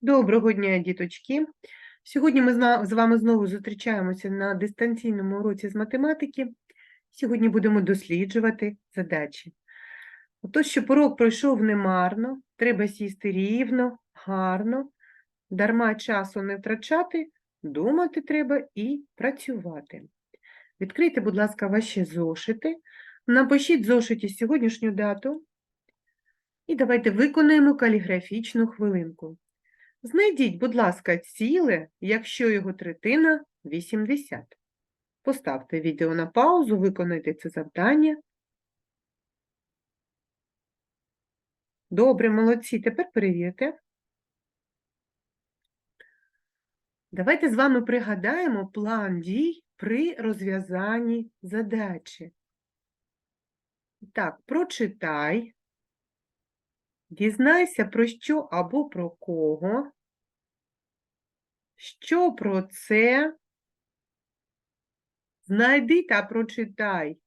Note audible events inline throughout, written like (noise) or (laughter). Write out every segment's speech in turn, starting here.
Доброго дня, діточки. Сьогодні ми з вами знову зустрічаємося на дистанційному уроці з математики. Сьогодні будемо досліджувати задачі. Отож, щоб урок пройшов немарно, треба сісти рівно, гарно, дарма часу не втрачати, думати треба і працювати. Відкрийте, будь ласка, ваші зошити, напишіть зошиті сьогоднішню дату і давайте виконаємо каліграфічну хвилинку. Знайдіть, будь ласка, ціле, якщо його третина 80. Поставте відео на паузу, виконайте це завдання. Добре, молодці. Тепер перевірте. Давайте з вами пригадаємо план дій при розв'язанні задачі. Так, прочитай. Дізнайся про що або про кого. Що про це? Знайди та прочитай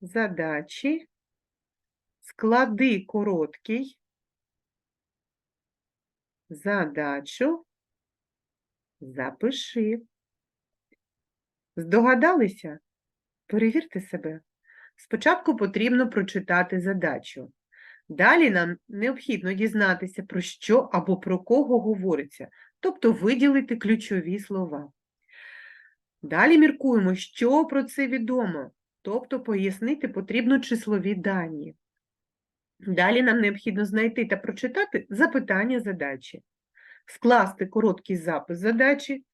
задачі. Склади короткий задачу. Запиши. Здогадалися? Перевірте себе. Спочатку потрібно прочитати задачу. Далі нам необхідно дізнатися, про що або про кого говориться, тобто виділити ключові слова. Далі міркуємо, що про це відомо, тобто пояснити потрібно числові дані. Далі нам необхідно знайти та прочитати запитання задачі, скласти короткий запис задачі,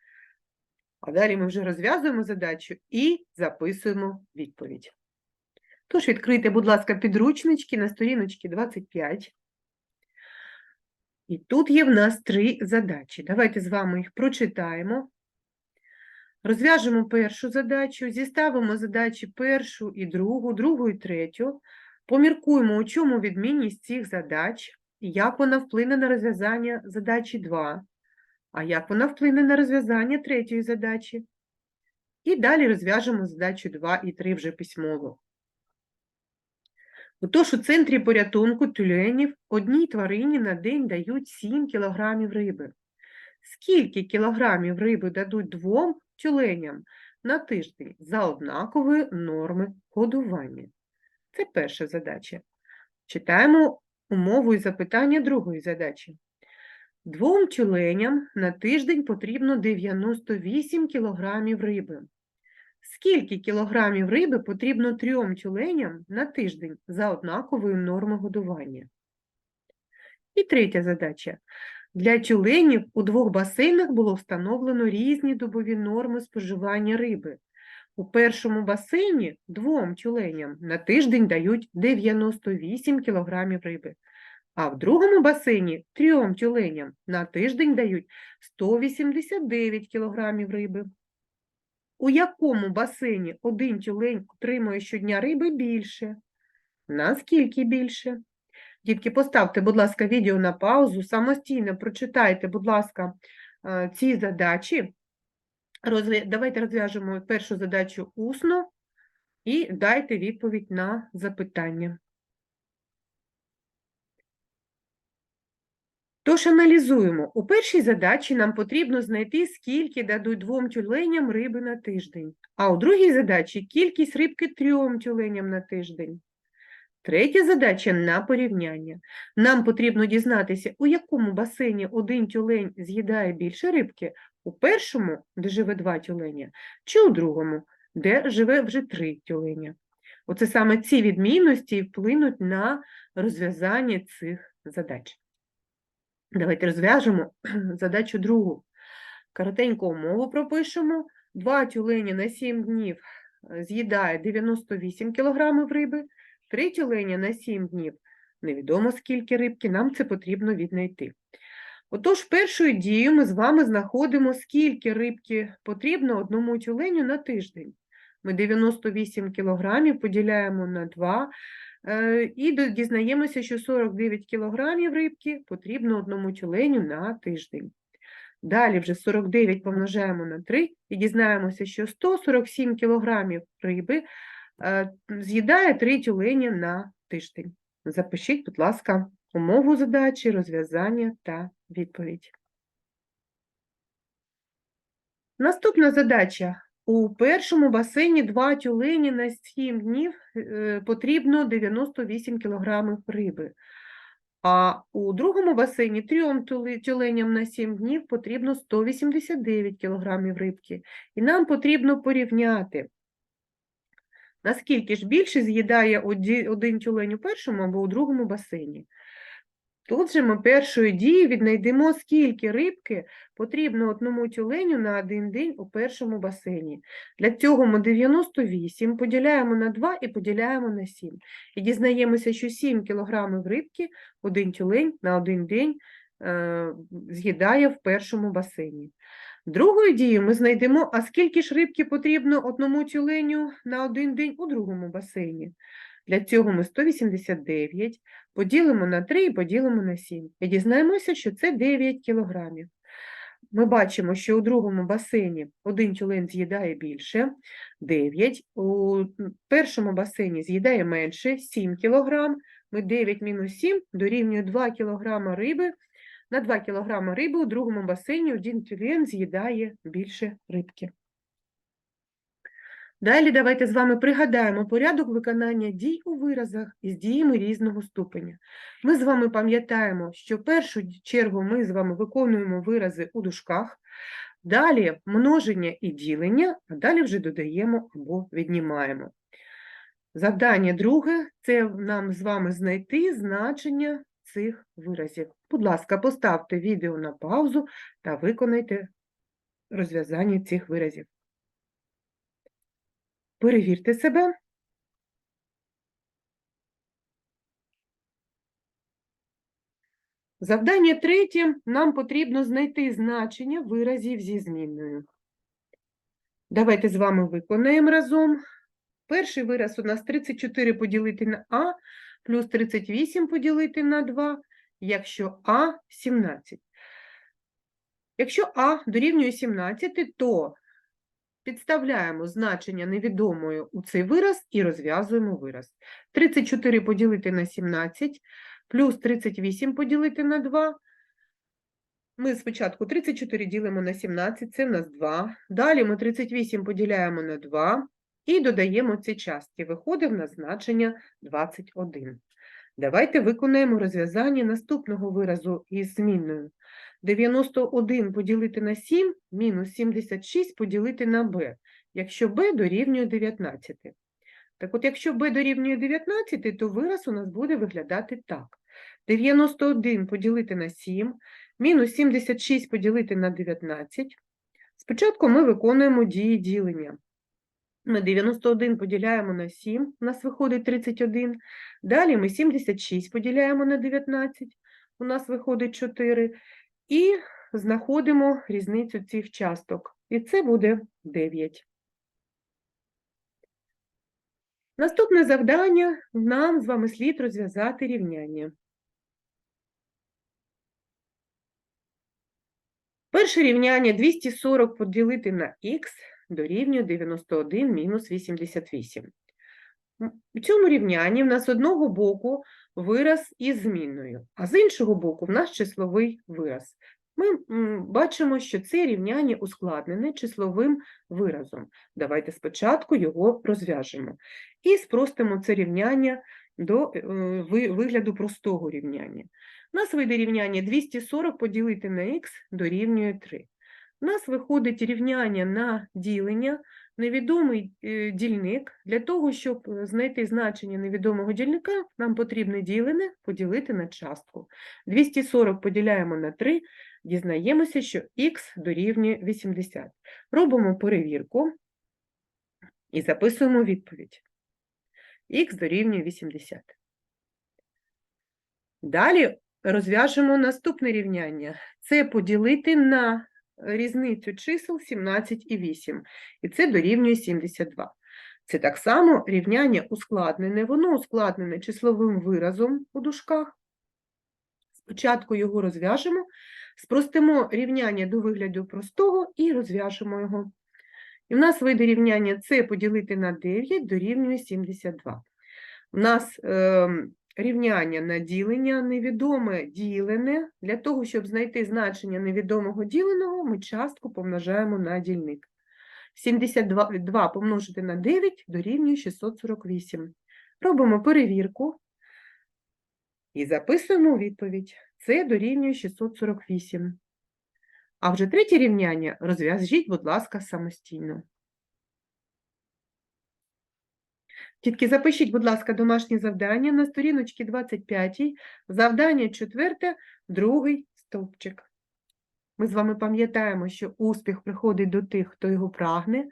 а далі ми вже розв'язуємо задачу і записуємо відповідь. Тож відкрийте, будь ласка, підручнички на сторіночці 25. І тут є в нас три задачі. Давайте з вами їх прочитаємо. Розв'яжемо першу задачу, зіставимо задачі першу і другу, другу і третю. Поміркуємо, у чому відмінність цих задач, як вона вплине на розв'язання задачі 2, а як вона вплине на розв'язання третьої задачі. І далі розв'яжемо задачу 2 і 3 вже письмово. Отож, у центрі порятунку тюленів одній тварині на день дають 7 кілограмів риби. Скільки кілограмів риби дадуть двом тюленям на тиждень за однакової норми годування? Це перша задача. Читаємо умову і запитання другої задачі. Двом тюленям на тиждень потрібно 98 кілограмів риби. Скільки кілограмів риби потрібно трьом тюленям на тиждень за однаковою нормою годування? І третя задача. Для тюленів у двох басейнах було встановлено різні добові норми споживання риби. У першому басейні двом тюленям на тиждень дають 98 кілограмів риби, а в другому басейні трьом тюленям на тиждень дають 189 кілограмів риби. У якому басейні один тюлень отримує щодня риби більше? Наскільки більше? Дітки, поставте, будь ласка, відео на паузу, самостійно прочитайте, будь ласка, е, ці задачі. Давайте розв'яжемо першу задачу усно і дайте відповідь на запитання. Тож аналізуємо. У першій задачі нам потрібно знайти, скільки дадуть двом тюленям риби на тиждень, а у другій задачі кількість рибки трьом тюленям на тиждень. Третя задача на порівняння. Нам потрібно дізнатися, у якому басейні один тюлень з'їдає більше рибки, у першому, де живе два тюленя, чи у другому, де живе вже три тюленя. Оце саме ці відмінності вплинуть на розв'язання цих задач. Давайте розв'яжемо (clears throat) задачу другу. Коротеньку умову пропишемо. Два тюлені на 7 днів е, з'їдає 98 кг риби, три тюлені на 7 днів невідомо скільки рибки, нам це потрібно віднайти. Отож, першою дією ми з вами знаходимо, скільки рибки потрібно одному тюленю на тиждень. Ми 98 кг поділяємо на 2 е, і дізнаємося, що 49 кг рибки потрібно одному тюленю на тиждень. Далі вже 49 помножаємо на 3 і дізнаємося, що 147 кг риби е, з'їдає 3 тюлені на тиждень. Запишіть, будь ласка, умову задачі, розв'язання та відповідь. Наступна задача. У першому басейні два тюлені на 7 днів е, потрібно 98 кг риби. А у другому басейні трьом тюленям на 7 днів потрібно 189 кг рибки. І нам потрібно порівняти, наскільки ж більше з'їдає один тюлень у першому або у другому басейні. Тут же ми першою дією віднайдемо, скільки рибки потрібно одному тюленю на один день у першому басейні. Для цього ми 98 поділяємо на 2 і поділяємо на 7. І дізнаємося, що 7 кг рибки один тюлень на один день е, з'їдає в першому басейні. Другою дією ми знайдемо, а скільки ж рибки потрібно одному тюленю на один день у другому басейні. Для цього ми 189 поділимо на 3 і поділимо на 7. І дізнаємося, що це 9 кілограмів. Ми бачимо, що у другому басейні один тюлень з'їдає більше 9, у першому басейні з'їдає менше 7 кілограм. Ми 9 мінус 7 дорівнює 2 кілограма риби. На 2 кілограма риби у другому басейні один тюлень з'їдає більше рибки. Далі давайте з вами пригадаємо порядок виконання дій у виразах із діями різного ступеня. Ми з вами пам'ятаємо, що в першу чергу ми з вами виконуємо вирази у дужках, далі множення і ділення, а далі вже додаємо або віднімаємо. Завдання друге це нам з вами знайти значення цих виразів. Будь ласка, поставте відео на паузу та виконайте розв'язання цих виразів. Перевірте себе. Завдання третє. Нам потрібно знайти значення виразів зі змінною. Давайте з вами виконаємо разом. Перший вираз у нас 34 поділити на А, плюс 38 поділити на 2, якщо А 17. Якщо А дорівнює 17, то Підставляємо значення невідомої у цей вираз і розв'язуємо вираз. 34 поділити на 17, плюс 38 поділити на 2. Ми спочатку 34 ділимо на 17, це в нас 2. Далі ми 38 поділяємо на 2 і додаємо ці частки. Виходить в нас значення 21. Давайте виконаємо розв'язання наступного виразу із змінною. 91 поділити на 7 мінус 76 поділити на b, якщо b дорівнює 19. Так от, якщо b дорівнює 19, то вираз у нас буде виглядати так. 91 поділити на 7, мінус 76 поділити на 19. Спочатку ми виконуємо дії ділення. Ми 91 поділяємо на 7, у нас виходить 31. Далі ми 76 поділяємо на 19, у нас виходить 4. І знаходимо різницю цих часток. І це буде 9. Наступне завдання нам з вами слід розв'язати рівняння. Перше рівняння 240 поділити на х дорівнює 91 мінус 88. М, У цьому рівнянні в нас з одного боку вираз із змінною, а з іншого боку в нас числовий вираз. Ми бачимо, що це рівняння ускладнене числовим виразом. Давайте спочатку його розв'яжемо. І спростимо це рівняння до е, вигляду простого рівняння. У нас вийде рівняння 240 поділити на х дорівнює 3. У нас виходить рівняння на ділення, невідомий е, дільник. Для того, щоб е, знайти значення невідомого дільника, нам потрібно ділене поділити на частку. 240 поділяємо на 3, дізнаємося, що х дорівнює 80. Робимо перевірку і записуємо відповідь. х дорівнює 80. Далі розв'яжемо наступне рівняння. Це поділити на різницю чисел 17 і 8. І це дорівнює 72. Це так само рівняння ускладнене. Воно ускладнене числовим виразом у дужках. Спочатку його розв'яжемо, спростимо рівняння до вигляду простого і розв'яжемо його. І в нас вийде рівняння це поділити на 9 дорівнює 72. У нас ем, рівняння на ділення, невідоме ділене. Для того, щоб знайти значення невідомого діленого, ми частку помножаємо на дільник. 72 помножити на 9 дорівнює 648. Робимо перевірку і записуємо відповідь. Це дорівнює 648. А вже третє рівняння розв'яжіть, будь ласка, самостійно. Тільки запишіть, будь ласка, домашнє завдання на сторіночці 25, завдання 4, другий стовпчик. Ми з вами пам'ятаємо, що успіх приходить до тих, хто його прагне.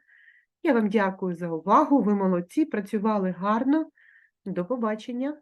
Я вам дякую за увагу. Ви молодці, працювали гарно. До побачення.